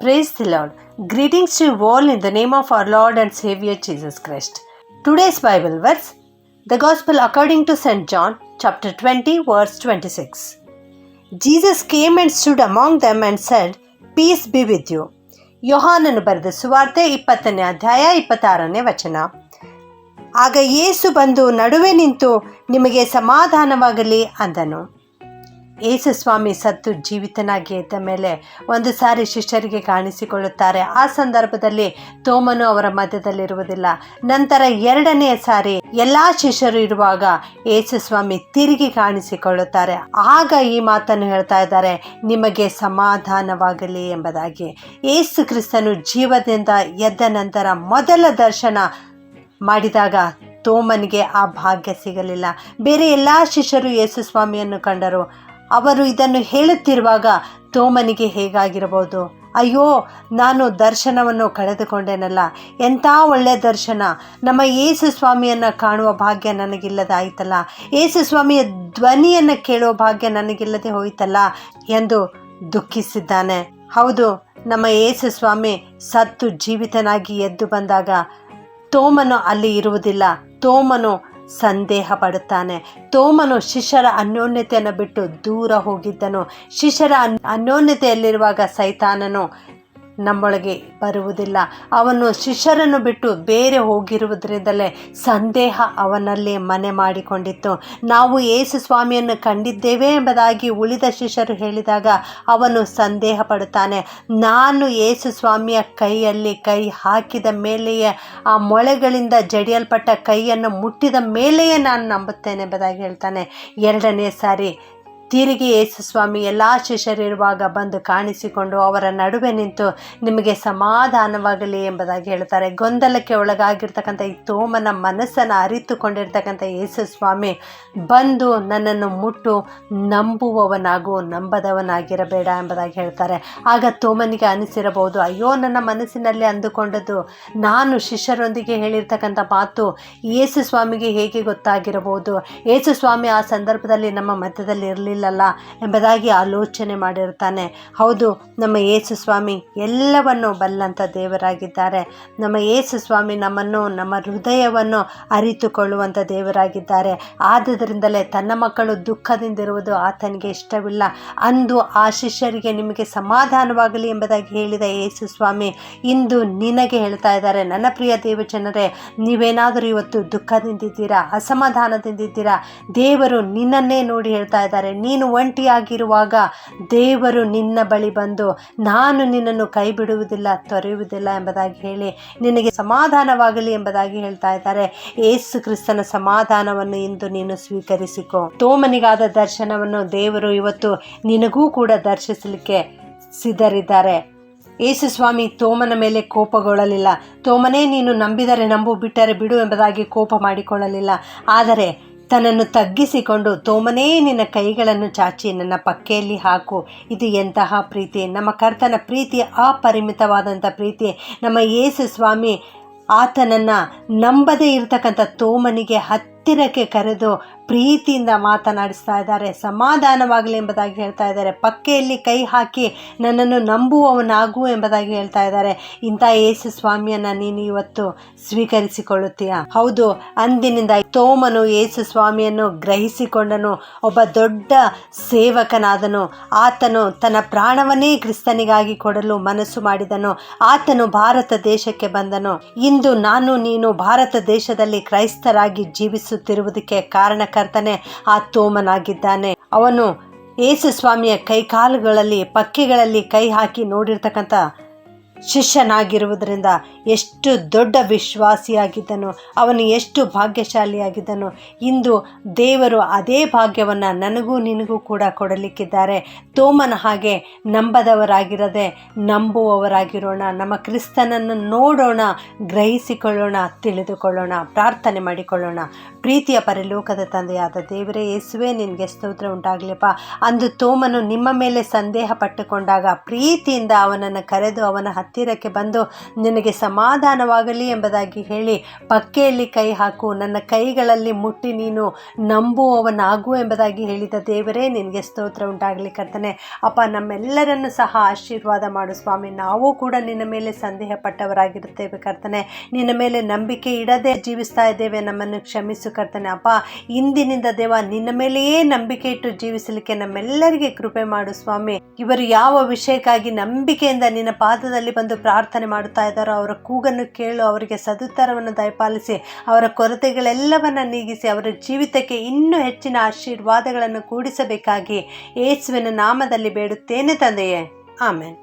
Praise the Lord. Greetings to you all in the name of our Lord and Savior Jesus Christ. Today's Bible verse, the Gospel according to St. John, chapter 20, verse 26. Jesus came and stood among them and said, Peace be with you. ಯೋಹಾನನು ಬರೆದ ಸುವಾರ್ತೆ ಇಪ್ಪತ್ತನೇ ಅಧ್ಯಾಯ ಇಪ್ಪತ್ತಾರನೇ ವಚನ ಆಗ ಯೇಸು ಬಂದು ನಡುವೆ ನಿಂತು ನಿಮಗೆ ಸಮಾಧಾನವಾಗಲಿ ಅಂದನು ಯೇಸು ಸ್ವಾಮಿ ಸತ್ತು ಜೀವಿತನಾಗಿ ಎದ್ದ ಮೇಲೆ ಒಂದು ಸಾರಿ ಶಿಷ್ಯರಿಗೆ ಕಾಣಿಸಿಕೊಳ್ಳುತ್ತಾರೆ. ಆ ಸಂದರ್ಭದಲ್ಲಿ ತೋಮನು ಅವರ ಮಧ್ಯದಲ್ಲಿರುವುದಿಲ್ಲ. ನಂತರ ಎರಡನೆಯ ಸಾರಿ ಎಲ್ಲಾ ಶಿಷ್ಯರು ಇರುವಾಗ ಯೇಸುಸ್ವಾಮಿ ತಿರುಗಿ ಕಾಣಿಸಿಕೊಳ್ಳುತ್ತಾರೆ. ಆಗ ಈ ಮಾತನ್ನು ಹೇಳ್ತಾ ಇದ್ದಾರೆ, ನಿಮಗೆ ಸಮಾಧಾನವಾಗಲಿ ಎಂಬುದಾಗಿ. ಯೇಸು ಕ್ರಿಸ್ತನು ಜೀವದಿಂದ ಎದ್ದ ನಂತರ ಮೊದಲ ದರ್ಶನ ಮಾಡಿದಾಗ ತೋಮನಿಗೆ ಆ ಭಾಗ್ಯ ಸಿಗಲಿಲ್ಲ. ಬೇರೆ ಎಲ್ಲ ಶಿಷ್ಯರು ಯೇಸು ಸ್ವಾಮಿಯನ್ನು ಕಂಡರು. ಅವರು ಇದನ್ನು ಹೇಳುತ್ತಿರುವಾಗ ತೋಮನಿಗೆ ಹೇಗಾಗಿರಬಹುದು? ಅಯ್ಯೋ, ನಾನು ದರ್ಶನವನ್ನು ಕಳೆದುಕೊಂಡೇನಲ್ಲ. ಎಂಥ ಒಳ್ಳೆಯ ದರ್ಶನ. ನಮ್ಮ ಯೇಸು ಸ್ವಾಮಿಯನ್ನು ಕಾಣುವ ಭಾಗ್ಯ ನನಗಿಲ್ಲದಾಯಿತಲ್ಲ. ಯೇಸು ಸ್ವಾಮಿಯ ಧ್ವನಿಯನ್ನು ಕೇಳುವ ಭಾಗ್ಯ ನನಗಿಲ್ಲದೆ ಹೋಯಿತಲ್ಲ ಎಂದು ದುಃಖಿಸಿದ್ದಾನೆ. ಹೌದು, ನಮ್ಮ ಯೇಸು ಸ್ವಾಮಿ ಸತ್ತು ಜೀವಿತನಾಗಿ ಎದ್ದು ಬಂದಾಗ ತೋಮನು ಅಲ್ಲಿ ಇರುವುದಿಲ್ಲ. ತೋಮನು ಸಂದೇಹ ಪಡುತ್ತಾನೆ ತೋಮನು ಶಿಷ್ಯರ ಅನ್ಯೋನ್ಯತೆಯನ್ನು ಬಿಟ್ಟು ದೂರ ಹೋಗಿದ್ದನು. ಶಿಷ್ಯರ ಅನ್ ಅನ್ಯೋನ್ಯತೆಯಲ್ಲಿರುವಾಗ ಸೈತಾನನು ನಮ್ಮೊಳಗೆ ಬರುವುದಿಲ್ಲ. ಅವನು ಶಿಷ್ಯರನ್ನು ಬಿಟ್ಟು ಬೇರೆ ಹೋಗಿರುವುದರಿಂದಲೇ ಸಂದೇಹ ಅವನಲ್ಲಿ ಮನೆ ಮಾಡಿಕೊಂಡಿತ್ತು. ನಾವು ಯೇಸು ಸ್ವಾಮಿಯನ್ನು ಕಂಡಿದ್ದೇವೆ ಎಂಬುದಾಗಿ ಉಳಿದ ಶಿಷ್ಯರು ಹೇಳಿದಾಗ ಅವನು ಸಂದೇಹ ಪಡುತ್ತಾನೆ ನಾನು ಯೇಸು ಸ್ವಾಮಿಯ ಕೈಯಲ್ಲಿ ಕೈ ಹಾಕಿದ ಮೇಲೆಯೇ, ಆ ಮೊಳೆಗಳಿಂದ ಜಡಿಯಲ್ಪಟ್ಟ ಕೈಯನ್ನು ಮುಟ್ಟಿದ ಮೇಲೆಯೇ ನಾನು ನಂಬುತ್ತೇನೆ ಎಂಬುದಾಗಿ ಹೇಳ್ತಾನೆ. ಎರಡನೇ ಸಾರಿ ತಿರುಗಿ ಯೇಸು ಸ್ವಾಮಿ ಎಲ್ಲ ಶಿಷ್ಯರಿರುವಾಗ ಬಂದು ಕಾಣಿಸಿಕೊಂಡು ಅವರ ನಡುವೆ ನಿಂತು ನಿಮಗೆ ಸಮಾಧಾನವಾಗಲಿ ಎಂಬುದಾಗಿ ಹೇಳ್ತಾರೆ ಗೊಂದಲಕ್ಕೆ ಒಳಗಾಗಿರ್ತಕ್ಕಂಥ ಈ ತೋಮನ ಮನಸ್ಸನ್ನು ಅರಿತುಕೊಂಡಿರ್ತಕ್ಕಂಥ ಯೇಸುಸ್ವಾಮಿ ಬಂದು ನನ್ನನ್ನು ಮುಟ್ಟು ನಂಬುವವನಾಗು, ನಂಬದವನಾಗಿರಬೇಡ ಎಂಬುದಾಗಿ ಹೇಳ್ತಾರೆ. ಆಗ ತೋಮನಿಗೆ ಅನಿಸಿರಬಹುದು, ಅಯ್ಯೋ, ನನ್ನ ಮನಸ್ಸಿನಲ್ಲಿ ಅಂದುಕೊಂಡದ್ದು ನಾನು ಶಿಷ್ಯರೊಂದಿಗೆ ಹೇಳಿರ್ತಕ್ಕಂಥ ಮಾತು ಯೇಸುಸ್ವಾಮಿಗೆ ಹೇಗೆ ಗೊತ್ತಾಗಿರಬಹುದು? ಯೇಸುಸ್ವಾಮಿ ಆ ಸಂದರ್ಭದಲ್ಲಿ ನಮ್ಮ ಮಧ್ಯದಲ್ಲಿ ಇರಲಿಲ್ಲಲ್ಲ ಎಂಬುದಾಗಿ ಆಲೋಚನೆ ಮಾಡಿರ್ತಾನೆ. ಹೌದು, ನಮ್ಮ ಯೇಸು ಸ್ವಾಮಿ ಎಲ್ಲವನ್ನು ಬಲ್ಲಂಥ ದೇವರಾಗಿದ್ದಾರೆ. ನಮ್ಮ ಯೇಸು ಸ್ವಾಮಿ ನಮ್ಮನ್ನು, ನಮ್ಮ ಹೃದಯವನ್ನು ಅರಿತುಕೊಳ್ಳುವಂಥ ದೇವರಾಗಿದ್ದಾರೆ. ಆದುದರಿಂದಲೇ ತನ್ನ ಮಕ್ಕಳು ದುಃಖದಿಂದಿರುವುದು ಆತನಿಗೆ ಇಷ್ಟವಿಲ್ಲ. ಅಂದು ಆ ಶಿಷ್ಯರಿಗೆ ನಿಮಗೆ ಸಮಾಧಾನವಾಗಲಿ ಎಂಬುದಾಗಿ ಹೇಳಿದ ಯೇಸು ಸ್ವಾಮಿ, ಇಂದು ನಿನಗೆ ಹೇಳ್ತಾ ಇದ್ದಾರೆ, ನನ್ನ ಪ್ರಿಯ ದೇವಜನರೇ ನೀವೇನಾದರೂ ಇವತ್ತು ದುಃಖದಿಂದಿದ್ದೀರಾ, ಅಸಮಾಧಾನದಿಂದಿದ್ದೀರಾ? ದೇವರು ನಿನ್ನನ್ನೇ ನೋಡಿ ಹೇಳ್ತಾ ಇದ್ದಾರೆ. ನೀನು ಒಂಟಿಯಾಗಿರುವಾಗ ದೇವರು ನಿನ್ನ ಬಳಿ ಬಂದು ನಾನು ನಿನ್ನನ್ನು ಕೈ ಬಿಡುವುದಿಲ್ಲ ತೊರೆಯುವುದಿಲ್ಲ ಎಂಬುದಾಗಿ ಹೇಳಿ ನಿನಗೆ ಸಮಾಧಾನವಾಗಲಿ ಎಂಬುದಾಗಿ ಹೇಳ್ತಾ ಇದ್ದಾರೆ. ಏಸು ಕ್ರಿಸ್ತನ ಸಮಾಧಾನವನ್ನು ಇಂದು ನೀನು ಸ್ವೀಕರಿಸಿಕೊ. ತೋಮನಿಗಾದ ದರ್ಶನವನ್ನು ದೇವರು ಇವತ್ತು ನಿನಗೂ ಕೂಡ ದರ್ಶಿಸಲಿಕ್ಕೆ ಸಿದ್ಧರಿದ್ದಾರೆ. ಯೇಸು ಸ್ವಾಮಿ, ತೋಮನ ಮೇಲೆ ಕೋಪಗೊಳ್ಳಲಿಲ್ಲ. ತೋಮನೇ ನೀನು ನಂಬಿದರೆ ನಂಬು, ಬಿಟ್ಟರೆ ಬಿಡು ಎಂಬುದಾಗಿ ಕೋಪ ಮಾಡಿಕೊಳ್ಳಲಿಲ್ಲ. ಆದರೆ ತನ್ನನ್ನು ತಗ್ಗಿಸಿಕೊಂಡು, ತೋಮನೇ, ನಿನ್ನ ಕೈಗಳನ್ನು ಚಾಚಿ, ನನ್ನ ಪಕ್ಕೆಯಲ್ಲಿ ಹಾಕು. ಇದು ಎಂತಹ ಪ್ರೀತಿ? ನಮ್ಮ ಕರ್ತನ ಪ್ರೀತಿ ಅಪರಿಮಿತವಾದಂಥ ಪ್ರೀತಿ. ನಮ್ಮ ಯೇಸು ಸ್ವಾಮಿ ಆತನನ್ನು ನಂಬದೇ ಇರತಕ್ಕಂಥ ತೋಮನಿಗೆ ಹತ್ತಿರಕ್ಕೆ ಕರೆದು ಪ್ರೀತಿಯಿಂದ ಮಾತನಾಡಿಸ್ತಾ ಇದ್ದಾರೆ, ಸಮಾಧಾನವಾಗಲಿ ಎಂಬುದಾಗಿ ಹೇಳ್ತಾ ಇದ್ದಾರೆ. ಪಕ್ಕೆಯಲ್ಲಿ ಕೈ ಹಾಕಿ ನನ್ನನ್ನು ನಂಬುವವನಾಗು ಎಂಬುದಾಗಿ ಹೇಳ್ತಾ ಇದ್ದಾರೆ. ಇಂಥ ಯೇಸು ಸ್ವಾಮಿಯನ್ನು ನೀನು ಇವತ್ತು ಸ್ವೀಕರಿಸಿಕೊಳ್ಳುತ್ತೀಯ? ಹೌದು, ಅಂದಿನಿಂದ ತೋಮನು ಯೇಸು ಸ್ವಾಮಿಯನ್ನು ಗ್ರಹಿಸಿಕೊಂಡನು. ಒಬ್ಬ ದೊಡ್ಡ ಸೇವಕನಾದನು. ಆತನು ತನ್ನ ಪ್ರಾಣವನ್ನೇ ಕ್ರಿಸ್ತನಿಗಾಗಿ ಕೊಡಲು ಮನಸ್ಸು ಮಾಡಿದನು. ಆತನು ಭಾರತ ದೇಶಕ್ಕೆ ಬಂದನು. ಇಂದು ನಾನು ನೀನು ಭಾರತ ದೇಶದಲ್ಲಿ ಕ್ರೈಸ್ತರಾಗಿ ಜೀವಿಸುತ್ತಿರುವುದಕ್ಕೆ ಕಾರಣಕರ್ತನೆ ಆ ತೋಮನಾಗಿದ್ದಾನೆ. ಅವನು ಯೇಸು ಸ್ವಾಮಿಯ ಕೈಕಾಲುಗಳಲ್ಲಿ ಪಕ್ಕೆಗಳಲ್ಲಿ ಕೈ ಹಾಕಿ ನೋಡಿರ್ತಕ್ಕಂಥ ಶಿಷ್ಯನಾಗಿರುವುದರಿಂದ ಎಷ್ಟು ದೊಡ್ಡ ವಿಶ್ವಾಸಿಯಾಗಿದ್ದನು, ಅವನು ಎಷ್ಟು ಭಾಗ್ಯಶಾಲಿಯಾಗಿದ್ದನು. ಇಂದು ದೇವರು ಅದೇ ಭಾಗ್ಯವನ್ನು ನನಗೂ ನಿನಗೂ ಕೂಡ ಕೊಡಲಿಕ್ಕಿದ್ದಾರೆ. ತೋಮನ ಹಾಗೆ ನಂಬದವರಾಗಿರದೆ ನಂಬುವವರಾಗಿರೋಣ. ನಮ್ಮ ಕ್ರಿಸ್ತನನ್ನು ನೋಡೋಣ, ಗ್ರಹಿಸಿಕೊಳ್ಳೋಣ, ತಿಳಿದುಕೊಳ್ಳೋಣ, ಪ್ರಾರ್ಥನೆ ಮಾಡಿಕೊಳ್ಳೋಣ. ಪ್ರೀತಿಯ ಪರಿಲೋಕದ ತಂದೆಯಾದ ದೇವರೇ, ಯೇಸುವೆ, ನಿನಗೆ ಸ್ತೋತ್ರ ಉಂಟಾಗಲಿಪ್ಪ. ಅಂದು ತೋಮನು ನಿಮ್ಮ ಮೇಲೆ ಸಂದೇಹ ಪಟ್ಟುಕೊಂಡಾಗ ಪ್ರೀತಿಯಿಂದ ಅವನನ್ನು ಕರೆದು ಅವನ ಹತ್ತಿರಕ್ಕೆ ಬಂದು ನಿನಗೆ ಸಮಾಧಾನವಾಗಲಿ ಎಂಬುದಾಗಿ ಹೇಳಿ ಪಕ್ಕೆಯಲ್ಲಿ ಕೈ ಹಾಕು. ನನ್ನ ಕೈಗಳಲ್ಲಿ ಮುಟ್ಟಿ ನೀನು ನಂಬುವವನಾಗು ಎಂಬುದಾಗಿ ಹೇಳಿದ ದೇವರೇ, ನಿನಗೆ ಸ್ತೋತ್ರ ಉಂಟಾಗಲಿ ಕರ್ತನೆ. ಅಪ್ಪ, ನಮ್ಮೆಲ್ಲರನ್ನು ಸಹ ಆಶೀರ್ವಾದ ಮಾಡು ಸ್ವಾಮಿ. ನಾವು ಕೂಡ ನಿನ್ನ ಮೇಲೆ ಸಂದೇಹ ಪಟ್ಟವರಾಗಿರುತ್ತೇವೆ ಕರ್ತನೆ. ನಿನ್ನ ಮೇಲೆ ನಂಬಿಕೆ ಇಡದೆ ಜೀವಿಸ್ತಾ ಇದ್ದೇವೆ. ನಮ್ಮನ್ನು ಕ್ಷಮಿಸು ಕರ್ತನೆ. ಅಪ್ಪ, ಇಂದಿನಿಂದ ದೇವ, ನಿನ್ನ ಮೇಲೆಯೇ ನಂಬಿಕೆ ಇಟ್ಟು ಜೀವಿಸಲಿಕ್ಕೆ ನಮ್ಮೆಲ್ಲರಿಗೆ ಕೃಪೆ ಮಾಡು ಸ್ವಾಮಿ. ಇವರು ಯಾವ ವಿಷಯಕ್ಕಾಗಿ ನಂಬಿಕೆಯಿಂದ ನಿನ್ನ ಪಾದದಲ್ಲಿ ಬಂದು ಪ್ರಾರ್ಥನೆ ಮಾಡುತ್ತಾ ಇದ್ದಾರೋ, ಅವರ ಕೂಗನ್ನು ಕೇಳು, ಅವರಿಗೆ ಸದುತ್ತರವನ್ನು ದಯಪಾಲಿಸಿ, ಅವರ ಕೊರತೆಗಳೆಲ್ಲವನ್ನು ನೀಗಿಸಿ, ಅವರ ಜೀವಿತಕ್ಕೆ ಇನ್ನೂ ಹೆಚ್ಚಿನ ಆಶೀರ್ವಾದಗಳನ್ನು ಕೂಡಿಸಬೇಕಾಗಿ ಯೇಸುವಿನ ನಾಮದಲ್ಲಿ ಬೇಡುತ್ತೇನೆ ತಂದೆಯೇ. ಆಮೇನ್.